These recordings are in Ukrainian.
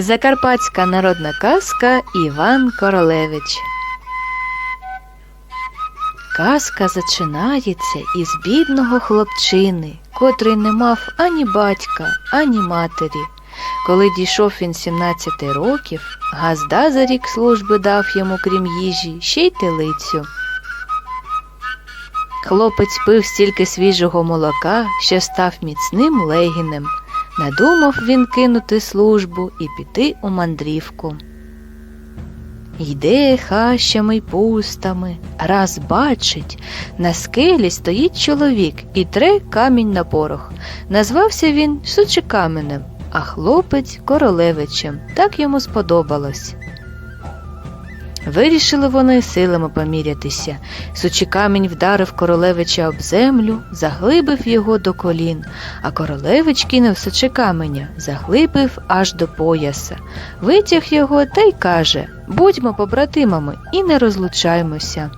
Закарпатська народна казка Іван Королевич. Казка зачинається із бідного хлопчини, котрий не мав ані батька, ані матері. Коли дійшов він 17 років, газда за рік служби дав йому, крім їжі, ще й телицю. Хлопець пив стільки свіжого молока, що став міцним легінем. Надумав він кинути службу і піти у мандрівку. Йде хащами й пустами, раз бачить, на скелі стоїть чоловік і тре камінь на порох. Назвався він Сучикаменем, а хлопець королевичем. Так йому сподобалось. Вирішили вони силами помірятися. Сучикамінь вдарив королевича об землю, заглибив його до колін, а королевич кинув сучикаменя, заглибив аж до пояса. Витяг його та й каже Будьмо побратимами і не розлучаймося.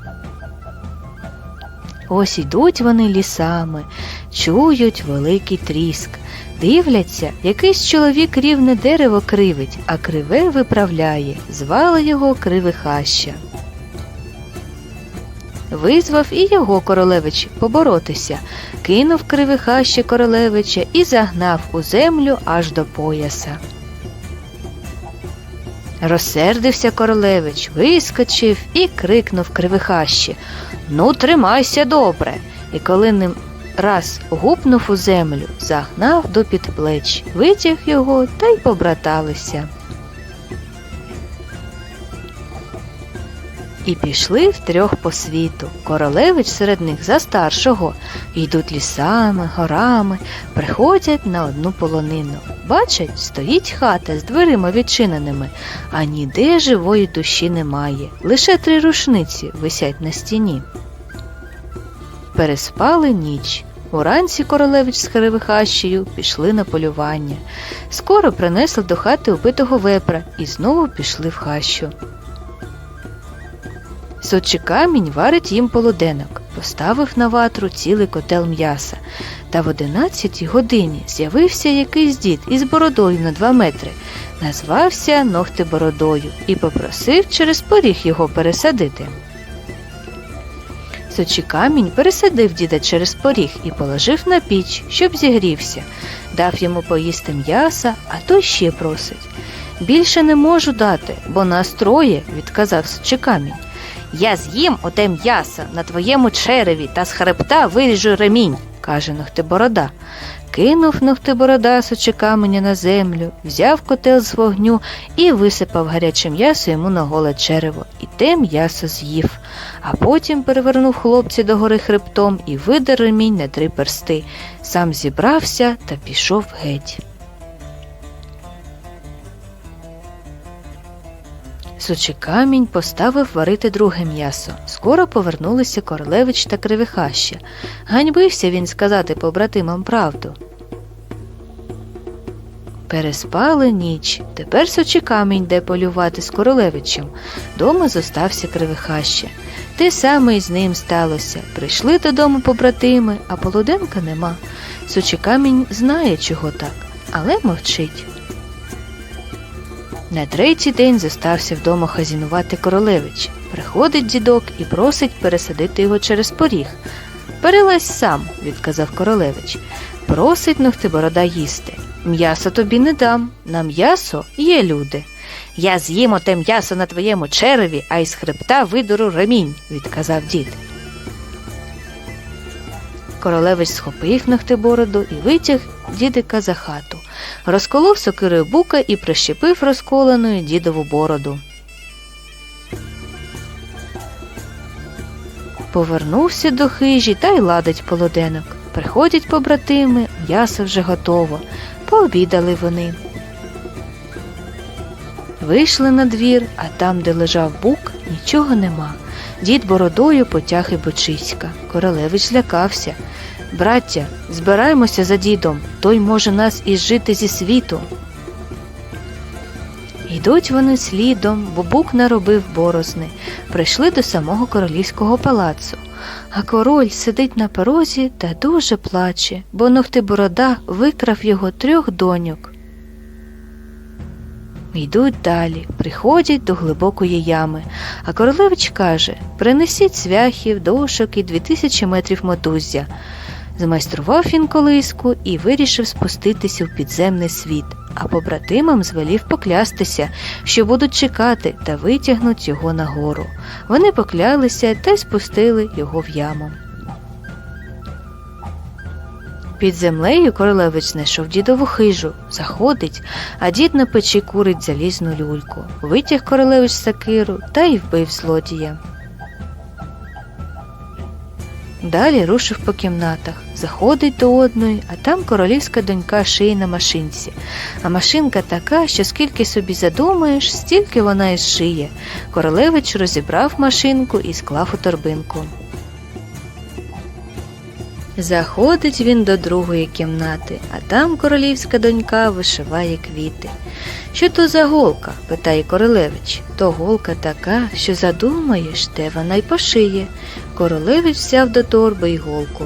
Ось ідуть вони лісами, чують великий тріск. Дивляться, якийсь чоловік рівне дерево кривить, а криве виправляє, звали його Кривихаща. Визвав і його королевич поборотися, кинув Кривихаща королевича і загнав у землю аж до пояса. Розсердився королевич, вискочив і крикнув Кривихащі Ну, тримайся добре. І коли ним раз гупнув у землю, загнав до підплеч, витяг його та й побраталися. І пішли втрьох по світу. Королевич серед них за старшого. Йдуть лісами, горами, приходять на одну полонину. Бачать, стоїть хата з дверима відчиненими, а ніде живої душі немає. Лише три рушниці висять на стіні. Переспали ніч. Уранці королевич з Херевихащею пішли на полювання. Скоро принесли до хати убитого вепра і знову пішли в хащу. Сочий камінь варить їм полуденок, поставив на ватру цілий котел м'яса. Та в одинадцятій годині з'явився якийсь дід із бородою на два метри, назвався Ногтибородою і попросив через поріг його пересадити. Сочий камінь пересадив діда через поріг і положив на піч, щоб зігрівся, дав йому поїсти м'яса, а той ще просить. Більше не можу дати, бо нас троє, відказав Сочий камінь. Я з'їм оте м'ясо на твоєму череві та з хребта виріжу ремінь, каже Ногтиборода. Кинув Ногтиборода сочи каменя на землю, взяв котел з вогню і висипав гаряче м'ясо йому на голе черево, і те м'ясо з'їв. А потім перевернув хлопця до гори хребтом і видер ремінь на три персти. Сам зібрався та пішов геть. Сучий камінь поставив варити друге м'ясо. Скоро повернулися королевич та кривихаща. Ганьбився він сказати побратимам правду. Переспали ніч. Тепер сочий камінь йде полювати з королевичем. Дома зостався кривихаща. Те саме і з ним сталося. Прийшли додому побратими, а полуденка нема. Сочий камінь знає, чого так, але мовчить. На третій день зостався вдома хазінувати королевич. Приходить дідок і просить пересадити його через поріг. Перелазь сам, відказав королевич. Просить Ногтиборода їсти. М'ясо тобі не дам. На м'ясо є люди. Я з'їм оте м'ясо на твоєму череві, а із хребта видуру ремінь, відказав дід. Королевич схопив Ногтибороду і витяг дідика за хату, розколов сокирою бука і прищепив розколеною дідову бороду. Повернувся до хижі та й ладить полуденок. Приходять побратими, м'ясо вже готово. Пообідали вони. Вийшли на двір, а там, де лежав бук, нічого нема. Дід бородою потяг і бочиська. Королевич злякався. Браття, збираємося за дідом, той може нас із жити зі світу. Йдуть вони слідом, бо бук наробив борозни, прийшли до самого королівського палацу. А король сидить на порозі та дуже плаче, бо Ногтиборода викрав його трьох доньок. Йдуть далі, приходять до глибокої ями, а королевич каже принесіть цвяхів, дошок і дві тисячі метрів мотуззя. Змайстрував він колиску і вирішив спуститися в підземний світ, а побратимам звелів поклястися, що будуть чекати та витягнуть його нагору. Вони поклялися та й спустили його в яму. Під землею королевич знайшов дідову хижу, заходить, а дід на печі курить залізну люльку. Витяг королевич сакиру та й вбив злодія. Далі рушив по кімнатах, заходить до одної, а там королівська донька шиє на машинці. А машинка така, що скільки собі задумаєш, стільки вона і шиє. Королевич розібрав машинку і склав у торбинку. Заходить він до другої кімнати, а там королівська донька вишиває квіти. Що то за голка? питає королевич. То голка така, що задумаєш, те вона й пошиє. Королевич взяв до торби й голку.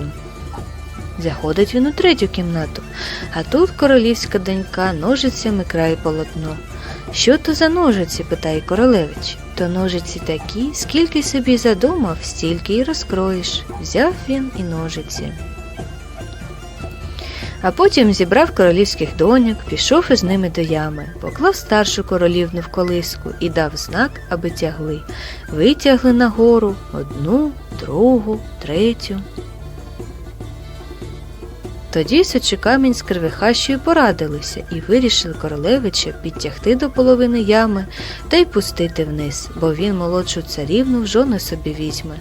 Заходить він у третю кімнату, а тут королівська донька ножицями крає полотно. Що то за ножиці? питає королевич. То ножиці такі, скільки собі задумав, стільки й розкроєш. Взяв він і ножиці. А потім зібрав королівських доньок, пішов із ними до ями, поклав старшу королівну в колиску і дав знак, аби тягли. Витягли нагору одну, другу, третю. Тоді Сочекамінь з Кривихащою порадилися і вирішили королевича підтягти до половини ями та й пустити вниз, бо він молодшу царівну в жони собі візьме.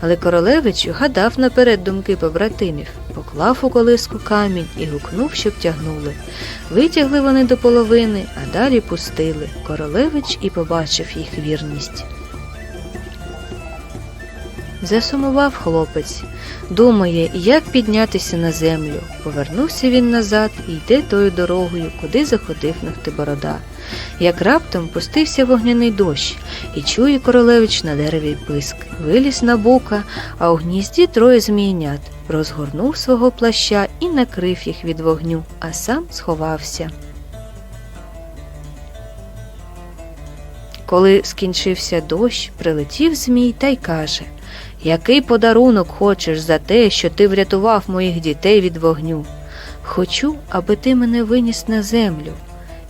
Але королевич гадав наперед думки побратимів, поклав у колиску камінь і гукнув, щоб тягнули. Витягли вони до половини, а далі пустили. Королевич і побачив їх вірність. Засумував хлопець. Думає, як піднятися на землю. Повернувся він назад і йде тою дорогою, куди заходив Нахтиборода. Як раптом пустився вогняний дощ, і чує королевич на дереві писк. Виліз на бука, а у гнізді троє змієнят. Розгорнув свого плаща і накрив їх від вогню, а сам сховався. Коли скінчився дощ, прилетів змій та й каже який подарунок хочеш за те, що ти врятував моїх дітей від вогню? Хочу, аби ти мене виніс на землю.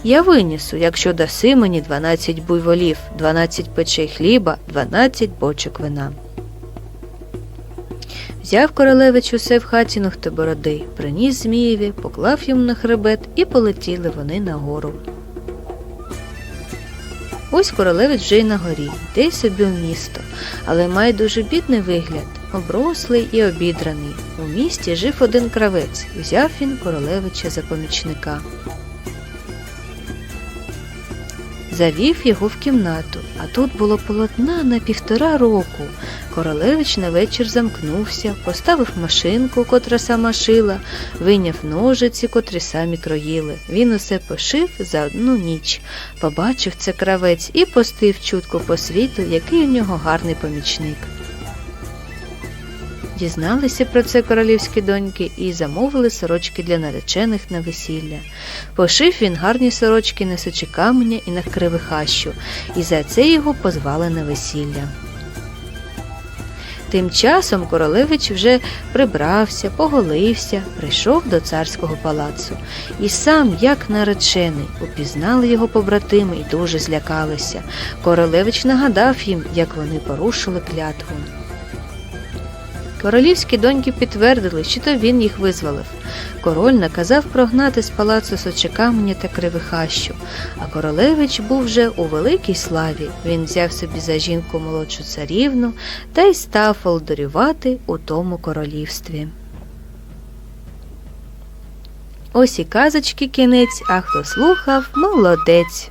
Я винісу, якщо даси мені дванадцять буйволів, дванадцять печей хліба, дванадцять бочок вина. Взяв королевич усе в хаті Нухтобороди, приніс Змієві, поклав йому на хребет і полетіли вони нагору. Ось королевич вже й на горі, йде собі в місто, але має дуже бідний вигляд, оброслий і обідраний. У місті жив один кравець, взяв він королевича за помічника. Завів його в кімнату, а тут було полотна на півтора року. Королевич на вечір замкнувся, поставив машинку, котра сама шила, виняв ножиці, котрі самі кроїли. Він усе пошив за одну ніч. Побачив це кравець і постив чутку по світу, який у нього гарний помічник. Дізналися про це королівські доньки і замовили сорочки для наречених на весілля. Пошив він гарні сорочки на сочі каменя і на кривихащу, і за це його позвали на весілля. Тим часом королевич вже прибрався, поголився, прийшов до царського палацу. І сам, як наречений, упізнали його побратими і дуже злякалися. Королевич нагадав їм, як вони порушили клятву. Королівські доньки підтвердили, що то він їх визволив. Король наказав прогнати з палацу Сочекаменя та Кривихащу, а королевич був вже у великій славі. Він взяв собі за жінку молодшу царівну та й став володарювати у тому королівстві. Ось і казочки кінець, а хто слухав, молодець.